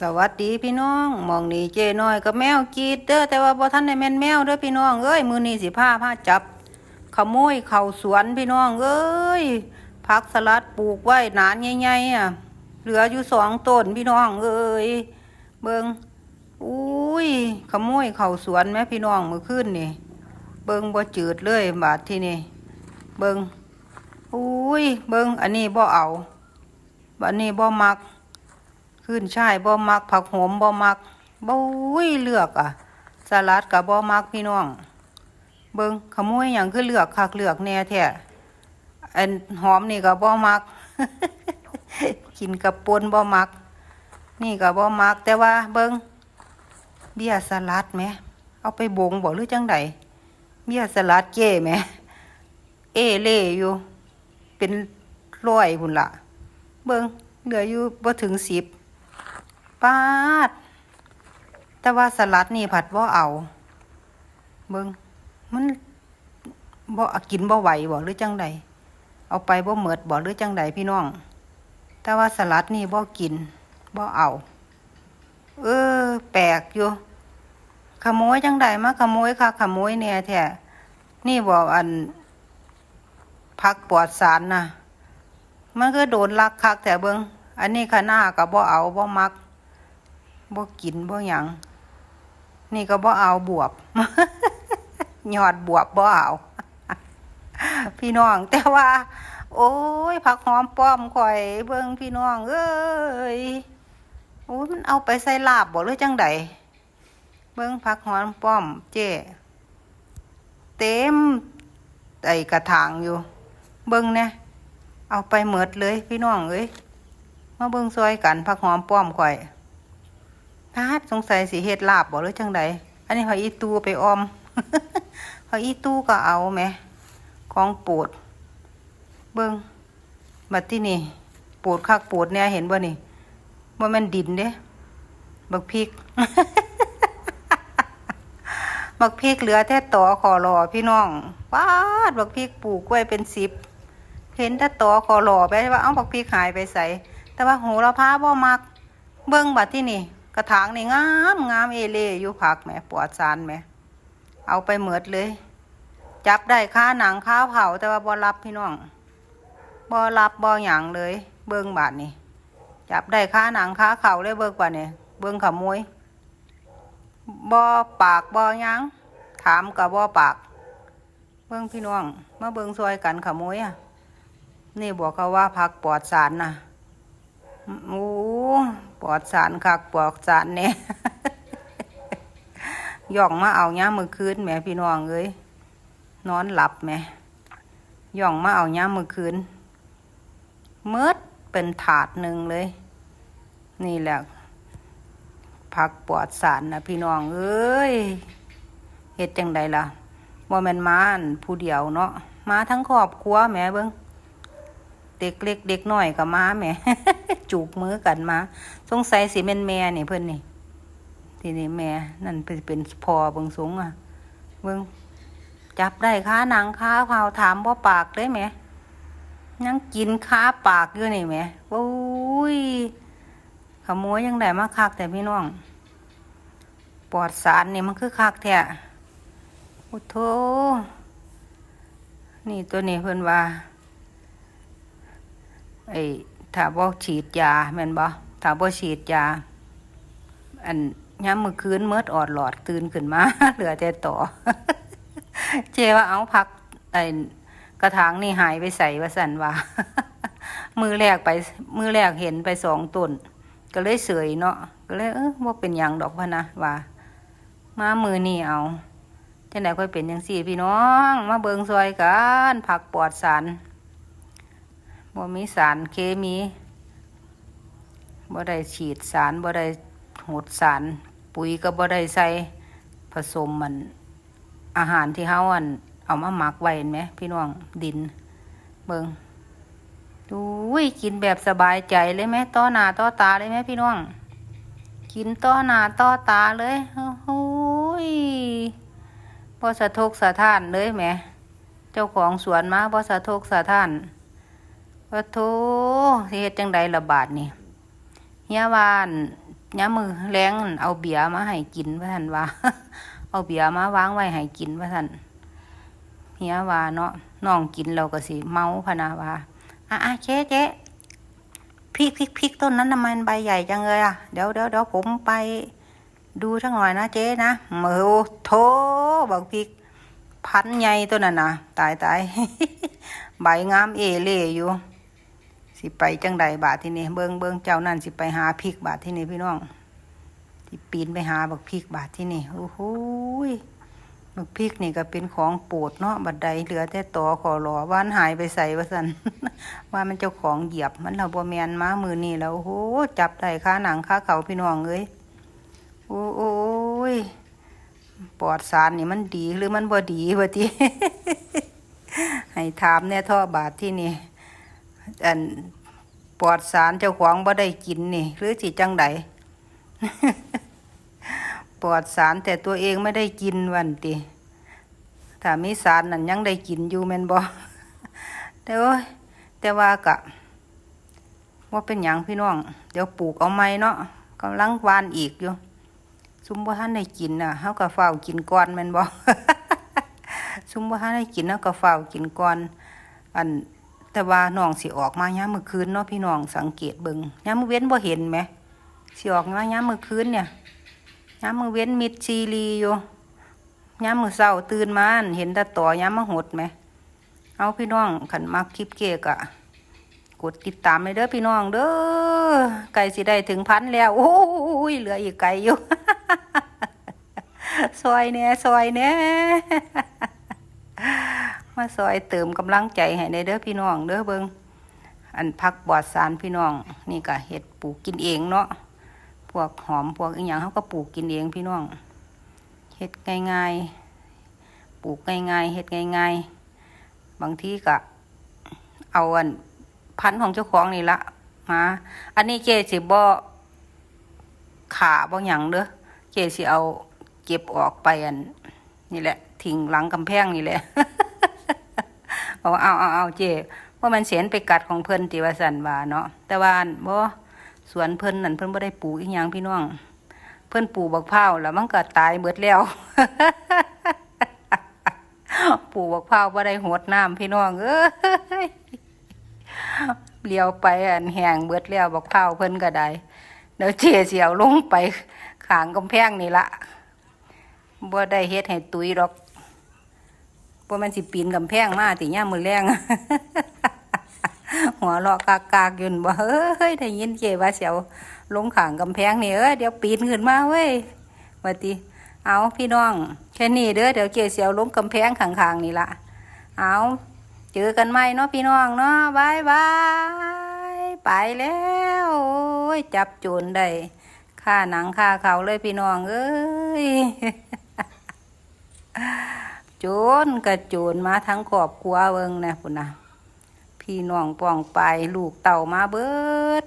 สวัสดีพี่น้องมองนี่เจน้อยกับแมวกีดเด้อแต่ว่าบ่ทันได้แม่นแมวเด้อพี่น้องเอ้ยมือนี้สิพาพาจับ ขโมยเข้าสวนพี่น้องเอ้ยผักสลัดปลูกไว้หนานใหญ่ๆอะเหลืออยู่สองต้นพี่น้องเอ้ยเบิงอุ้ยขโมยเข้าสวนแม่พี่น้องเมื่อคืนนี่ เบิงบ่จืดเลยบาดที่นี่ เบิงอุ้ยเบิงอันนี้บ่เอาบัดนี้บ่มัก ขึ้นช่ายบ่มัก ผักโหมบ่มักบ่อุ้ยเลือกอะสลัดกับบ่มักพี่น้อง เบิงขโมยหยังคือเลือกคักเลือกแน่แท้อันหอมนี่ก็บ่มัก กินกับปนบ่มัก นี่ก็บ่มัก แต่ว่าเบิงเบี้ยสลัดแหม เอาไปบงบ่หรือจังใดเบี้ยสลัดเจ้แหม เอเล่อยู่ เป็นร้อยพุ่นละเบิงเหลืออยู่บ่ถึงสิบ ปาด แต่ว่าสลัดนี่ผัดบ่เอา เบิงมันบ่กินบ่ไหวบ่หรือจังใดเอาไปบ่เหมิดบ่หรือจังใดพี่น้อง แต่ว่าสลัดนี่บ่กินบ่เอา เออ แปลกอยู่ ขโมยจังใดมาขโมยค่ะ ขโมยแน่แท้นี่บออันพักปลอดสารนะมันก็โดนลักคักแต่เบิงอันนี้ข้าหน้าก็บ่เอาบ่มัก บ่กินบ่หยังนี่ก็บ่เอาบวบยอดบวบบ่เอาพี่น้อง แต่ว่า โอ้ยผักหอมป้อมข่อยเบิ่งพี่น้องเอ้ยโอ้ยมันเอาไปใส่ลาบบ่หรือจังใดเบิ่งผักหอมป้อม เจ้เต็มไอกระถางอยู่ เบิ่งแน่เอาไปเหมดเลย พี่น้องเอ้ยมาเบิ่งซอยกันผักหอมป้อมข่อย พาดสงสัยสิเฮ็ดลาบบ่หรือจังใดอันนี้หอยอีตูไปออมหอยอีตูก็เอาแหมของโปรดเบิ่งบัดที่นี่ปรดคักปรดเนี่ยเห็นบ่นี่บ่แม่นดินเด้บักพริกบักพริกเหลือแต่ตอขอรอพี่น้องปาดบักพริกปลูกไว้เป็นสิบเห็นแต่ตอคอหล่อไปว่าเอ้าบักพีหายไปใส่แต่ว่าโหระพาบ่มัก เบิ่งบัดที่นี่ กระถางนี่งามงามเอเล่อยู่ผักแหมปวดซานแหมเอาไปเหมิดเลย จับได้ค่าหนังค่าเผาแต่ว่าบ่รับพี่น้องบ่รับบ่หยังเลย เบิ่งบาดนี่จับได้ค่าหนังค่าเข่าเลยเบิ่งบาดนี่เบิ่งขโมยบ่ปากบ่หยังถามกับบ่ปาก เบิ่งพี่น้องมาเบิ่งซอยกันขโมยอะนี่บอกเขาว่าพักปลอดสารนะโอ้ ปลอดสารคักปลอดสารเนี่ยย่องมาเอาเนี้ยมือคืนแม่พี่น้องเอ้ยนอนหลับแม่ย่องมาเอาเนี้ยมือคืนเมืดเป็นถาดหนึ่งเลย นี่แหละพักปลอดสารนะพี่น้องเอ้ยเฮ็ดจังใดล่ะว่าม่นมาอันผู้เดียวเนาะมาทั้งครอบครัวแม่เบิ้งเด็กเล็กเด็กน้อยกับมาแม่ จูบมือกันมา สงสัยสิเป็นแม่นี่เพิ่นนี่ทีนี้แม่นั่นเป็นพอเบิ่งสูงอะเบิ่งจับได้ค้าหนังค้าเผาถามบ่าปากได้ไหมยังกินค้าปากอยู่นี่แหมโอ้ยขโมยยังได้มาคักแต่พี่น้องปอดสารนี่มันคือคักแท้โอ้โธนี่ตัวนี้เพิ่นว่าไอ้ ถ้าบ่ฉีดยาแม่นบ่ถ้าบ่ฉีดยา อันยามมื้อคืนเมิดออดหลอดตื่นขึ้นมา เหลือแต่ต่อ เจว่าเอาพักไอ้กระถางนี่หายไปใส่ว่าสันว่ามือแรกไป มือแรกเห็นไปสองต้นก็เลยเสยเนาะก็เลยเออว่าเป็นหยังดอกพะนะว่ามามือนี่เอาจังได๋ค่อยเป็นจังซี่พี่น้อง มาเบิงซอยกันผักปลอดสาร บ่มีสารเคมีบ่ได้ฉีดสารบ่ได้หดสาร ปุ๋ยก็บ่ได้ใส่ผสมมันอาหารที่เฮาอันเอามาหมักไว้เห็นไหมพี่น้องดิน เบิงดูยกินแบบสบายใจเลยไหมต้อหน้าต้อตาเลยไหมพี่น้อง กินต้อหน้าต้อตาเลยโอ้โหยบ่สะทกสะท้านเลยแหม เจ้าของสวนมาบ่สะทกสะท้าน ว่าโธสิเฮ็ดจังใดละบาทนี่เฮียวานย้ำมือแรงเอาเบียมาให้กินว่าท่นว่า เอาเบียมาวางไว้ให้กินว่าท่นเฮียว่าเนาะน้องกินเราก็สิเมาพะนาว่าอะอะเจ๊เจ๊พริกพริกพริกต้นนั้นทำไมมันใบใหญ่จังเลยอะเดี๋ยวเดี๋ยวเดี๋ยวผมไปดูสักหน่อยนะเจ๊นะเมือโถบอกพริก พันใหญ่ตัวนั้นนะตายตายใบงามเอเล่อยู่ สิไปจังใดบาทที่นี่เบิงเบิงเจ้านั่นสิไปหาพริกบาทที่นี่พี่น้องที่ปีนไปหาบักพริกบาทที่นี่โอ้โหบักพริกนี่ก็เป็นของโปรดเนาะบัดใดเหลือแต่ตอขอรอว่านหายไปใส่ว่าสันว่ามันเจ้าของเหยียบมันเราบแมนมามือนี่แล้วโอ้โหจับได้ค่าหนังค่าเขาพี่น้องเอ้ยโอ้โอ้ยปอดสารนี่มันดีหรือมันบ่ดีวะทีให้ถามแน่ท่อบาทที่นี่ อันปลอดสารเจ้าของบ่ได้กินนี่ หรือสิจังใดปลอดสารแต่ตัวเองไม่ได้กินวันติถ้ามีสารนั่นยังได้กินอยู่แม่นบ่แต่โอ้ยแต่ว่ากะ ว่าเป็นหยังพี่น้อง เดี๋ยวปลูกเอาไม้เนาะกำลังวานอีกอยู่ซุ้มบ่ทันได้กินน่ะเฮาก็เฝ้ากินก่อนแม่นบ่ซุ้มบ่ทันได้กินเฮาก็เฝ้ากินก่อน อัน แต่ว่าน้องสิออกมายามมื้อคืนเนาะพี่น้องสังเกตเบิ่งยามมื้อเว้นบ่เห็นไหมสิออกมายามมื้อคืนเนี่ยยามมื้อเว้นมิดซีรีอยู่ยามมื้อเช้าตื่นมาเห็นแต่ต่อยามมาหดไหม เอาพี่น้องคันมักคลิปเกกอะกดติดตามเลยเด้อพี่น้องเด้อไก่สิได้ถึงพันแล้ว โอ้ยเหลืออีกไก่อยู่ซอยแหน่ซอยแหน่ มาซอยเติมกำลังใจให้ในเด้อพี่น้องเด้อเบิงอันพักบอดสารพี่น้อง นี่ก็เห็ดปลูกกินเองเนาะพวกหอมพวกอีหยังเขาก็ปลูกกินเองพี่น้องเห็ดง่ายๆปลูกง่ายๆเห็ดง่ายๆ บางทีก็เอาอันพันธุ์ของเจ้าของนี่ละมาอันนี้เจสิบ่ขาบ่หยังเด้อเจสิเอาเก็บออกไปอัน นี่แหละทิ้งหลังกำแพงนี่แหละ บอกว่าเอาเอาเอาเจว่ามันเสียนไปกัดของเพิ่นติวสันว่าเนาะแต่ว่านบ่สวนเพิ่นนั่นเพิ่นบ่ได้ปลูกอีหยังพี่น้อง เพิ่นปลูกบักพร้าวแล้วมันก็ตายเบิดแล้วปลูกบักพร้าวบ่ได้หดน้ำพี่น้องเอ้ยเลี้ยวไปอันแห้งเบิดแล้วบักพร้าวเพิ่นก็ได้เดี๋ยวเจสิเอาลงไปขางกำแพงนี่ละบ่ได้เฮ็ดให้ตุยดอก พวกมันสิปีนกำแพงมาติย่ามือแรงหัวเราะกากากยืนบ่เฮ้ยได้ยินเจว่าเสียวลงขางกำแพงนี่เอ้ยเดี๋ยวปีนขึ้นมาเว้ยว่าติเอาพี่น้องแค่นี้เด้อเดี๋ยวเจเสียวลงกำแพงขางๆนี่ละเอาเจอกันใหม่เนาะพี่น้องเนาะบายบายไปแล้วโอ้ยจับโจรได้ค่าหนังค่าเขาเลยพี่น้องเอ้ย จนกระโจนมาทั้งครอบครัวเบิงนะพุ่นนะพี่น้องป่องไปลูกเต่ามาเบิด